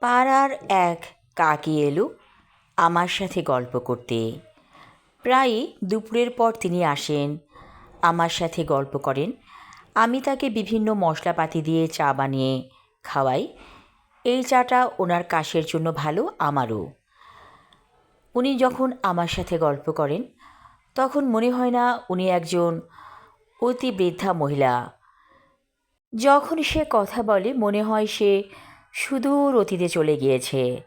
পাড়ার এক কাকি এলো আমার সাথে গল্প করতে। প্রায় দুপুরের পর তিনি আসেন, আমার সাথে গল্প করেন। আমি তাকে বিভিন্ন মশলাপাতি দিয়ে চা বানিয়ে খাওয়াই। এই চাটা ওনার কাশের জন্য ভালো, আমারও। উনি যখন আমার সাথে গল্প করেন, তখন মনে হয় না উনি একজন অতি বৃদ্ধা মহিলা। যখন সে কথা বলে, মনে হয় সে সুদূর অতীতে চলে গিয়েছে।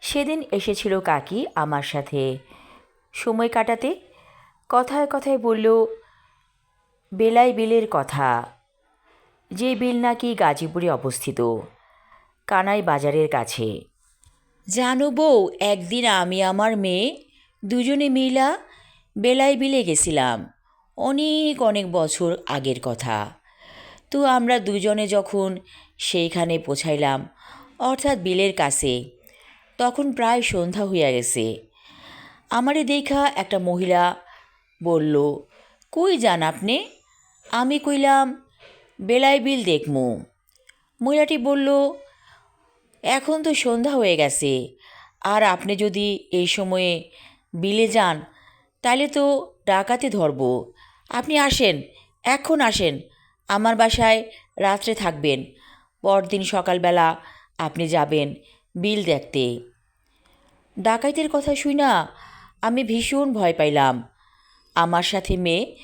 সেদিন এসেছিল কাকি আমার সাথে। সময় কাটাতে কথায় কথায় বলল বেলাই বিলের কথা। যে বিল নাকি গাজীপুরে অবস্থিত, কানাই বাজারের কাছে। জানো বউ, একদিন আমি আমার মেয়ে, দুজনে মিলা বেলাই বিলে গেছিলাম। অনেক অনেক বছর আগের কথা। তো আমরা দুজনে যখন সেইখানে পৌঁছাইলাম, অর্থাৎ বিলের কাছে, তখন প্রায় সন্ধ্যা হইয়া গেছে। আমারে দেখা একটা মহিলা বলল, কই যান আপনি? আমি কইলাম, বেলাই বিল দেখমু। মহিলাটি বলল, এখন তো সন্ধ্যা হয়ে গেছে, আর আপনি যদি এই সময়ে বিলে যান তাহলে তো ডাকাতে ধরব। আপনি আসেন, এখন আসেন আমার বাসায় রাত্রে থাকবেন। পরদিন সকালবেলা আপনি যাবেন বিল দেখতে। ডাকাইতের কথা শুই না, আমি ভীষণ ভয় পাইলাম। আমার সাথে মেয়ে,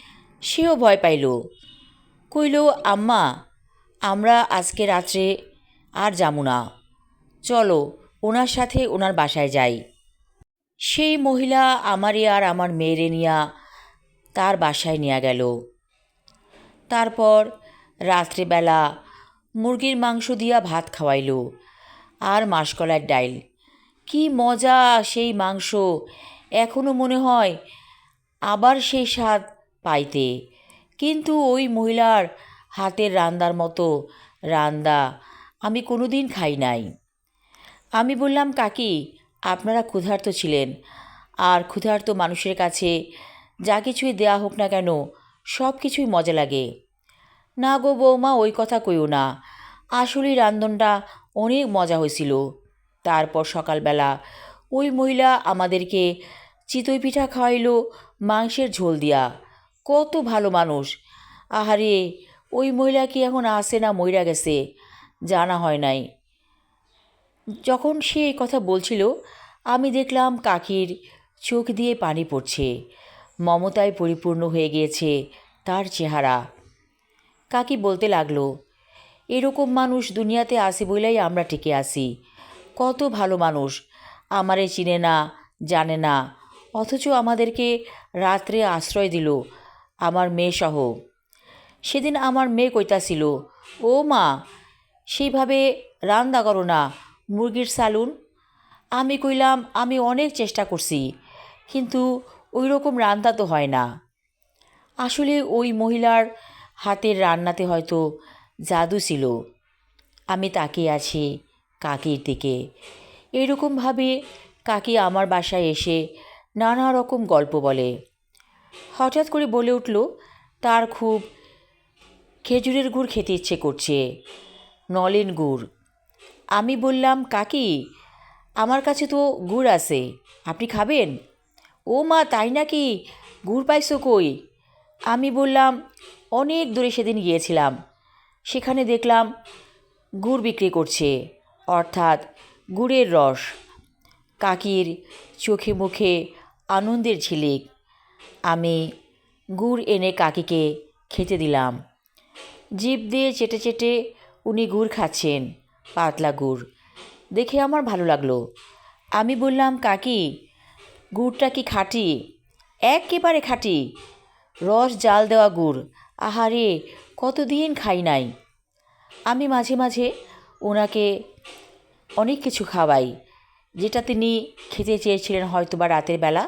সেও ভয় পাইল। কইল, আম্মা, আমরা আজকে রাত্রে আর যাব না। চলো, ওনার সাথে ওনার বাসায় যাই। সেই মহিলা আমারে আর আমার মেয়েরে নিয়া তার বাসায় নিয়ে গেল। তারপর রাত্রেবেলা মুরগির মাংস দিয়া ভাত খাওয়াইল আর মাসকলার ডাইল। কি মজা সেই মাংস এখনও মনে হয় আবার সেই স্বাদ পাইতে। কিন্তু ওই মহিলার হাতের রান্দার মতো রান্দা আমি কোনো দিন খাই নাই। আমি বললাম, কাকি, আপনারা ক্ষুধার্ত ছিলেন। আর ক্ষুধার্ত মানুষের কাছে যা কিছুই দেয়া হোক না কেন সব কিছুই মজা লাগে। না গো বৌমা, ওই কথা কইও না। আসলেই রান্ধনটা অনেক মজা হয়েছিল। তারপর সকালবেলা ওই মহিলা আমাদেরকে চিতই পিঠা খাওয়াইলো, মাংসের ঝোল দিয়া। কত ভালো মানুষ। আহারে, ওই মহিলা কি এখন আসে না মইরা গেছে? জানা হয় নাই। যখন সে এই কথা বলছিল, আমি দেখলাম কাকির চোখ দিয়ে পানি পড়ছে। মমতায় পরিপূর্ণ হয়ে গিয়েছে তার চেহারা। কাকি বলতে লাগল, এরকম মানুষ দুনিয়াতে আসে বলেই আমরা টিকে আসি। কত ভালো মানুষ, আমারে চিনে না, জানে না। অথচ আমাদেরকে রাত্রে আশ্রয় দিল আমার মেয়ে সহ। সেদিন আমার মেয়ে কইতাছিল, ও মা, সেইভাবে রান্না করো না, মুরগির সালুন। আমি কইলাম, আমি অনেক চেষ্টা করছি, কিন্তু ওই রকম রান্না তো হয় না। আসলে ওই মহিলার হাতের রান্নাতে হয়তো জাদু ছিল। আমি তাকিয়ে আছি কাকির দিকে। এরকমভাবে কাকি আমার বাসায় এসে নানা রকম গল্প বলে। হঠাৎ করে বলে উঠল, তার খুব খেজুরের গুড় খেতে ইচ্ছে করছে, নলেন গুড়। আমি বললাম, কাকি, আমার কাছে তো গুড় আছে, আপনি খাবেন? ও মা, তাই নাকি? গুড় পাইছো কই? আমি বললাম, অনেক দূরে সেদিন গিয়েছিলাম। সেখানে দেখলাম গুড় বিক্রি করছে, অর্থাৎ গুড়ের রস। কাকির চোখে মুখে আনন্দের ঝিলিক। আমি গুড় এনে কাকিকে খেতে দিলাম। জিভ দিয়ে চেটে চেটে উনি গুড় খাচ্ছেন, পাতলা গুড়। দেখে আমার ভালো লাগল। আমি বললাম, কাকি গুড়টা কি খাঁটি? একেবারে খাঁটি। রস জাল দেওয়া গুড়। আহারে, কতদিন খাই নাই। আমি মাঝে মাঝে ওনাকে অনেক কিছু খাওয়াই, যেটা তিনি খেতে চেয়েছিলেন হয়তো বা রাতের বেলা।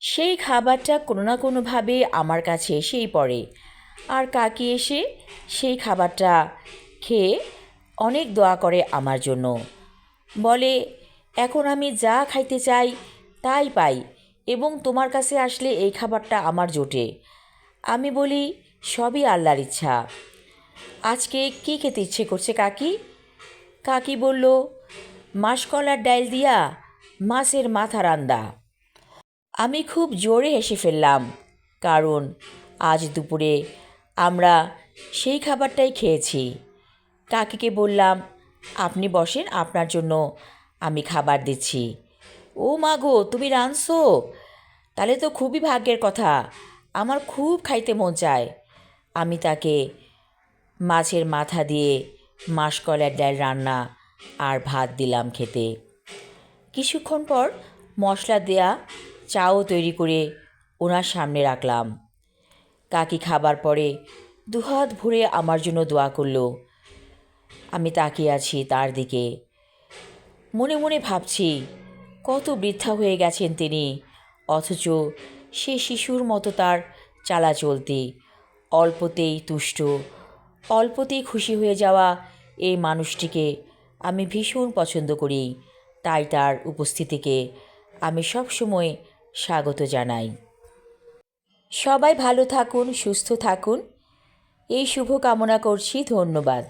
সেই খাবারটা কোনো না কোনোভাবে আমার কাছে এসেই পড়ে। আর কাকি এসে সেই খাবারটা খেয়ে অনেক দোয়া করে আমার জন্য। বলে, এখন আমি যা খাইতে চাই তাই পাই এবং তোমার কাছে আসলে এই খাবারটা আমার জোটে। আমি বলি, সবই আল্লাহর ইচ্ছা। আজকে কী খেতে ইচ্ছে করছে কাকি? কাকি বলল, মাসকলার ডাইল দিয়া মাছের মাথা রান্দা। আমি খুব জোরে হেসে ফেললাম, কারণ আজ দুপুরে আমরা সেই খাবারটাই খেয়েছি। কাকিকে বললাম, আপনি বসেন, আপনার জন্য আমি খাবার দিচ্ছি। ও মা গো, তুমি রাঁধছো? তাহলে তো খুবই ভাগ্যের কথা। আমার খুব খাইতে মন চায়। আমি তাকে মাছের মাথা দিয়ে মাসকলার ডাল রান্না আর ভাত দিলাম খেতে। কিছুক্ষণ পর মশলা দেয়া, চাও তৈরি করে ওনার সামনে রাখলাম। কাকি খাবার পরে দুহাত ভরে আমার জন্য দোয়া করল। আমি তাকিয়ে আছি তার দিকে। মনে মনে ভাবছি কত বৃদ্ধা হয়ে গেছেন তিনি। অথচ সে শিশুর মতো তার চালা চলতি। অল্পতেই তুষ্ট। অল্পতেই খুশি হয়ে যাওয়া এই মানুষটিকে আমি ভীষণ পছন্দ করি। তাই তার উপস্থিতিকে আমি সবসময় স্বাগত জানাই। সবাই ভালো থাকুন, সুস্থ থাকুন। এই শুভ কামনা করছি, ধন্যবাদ।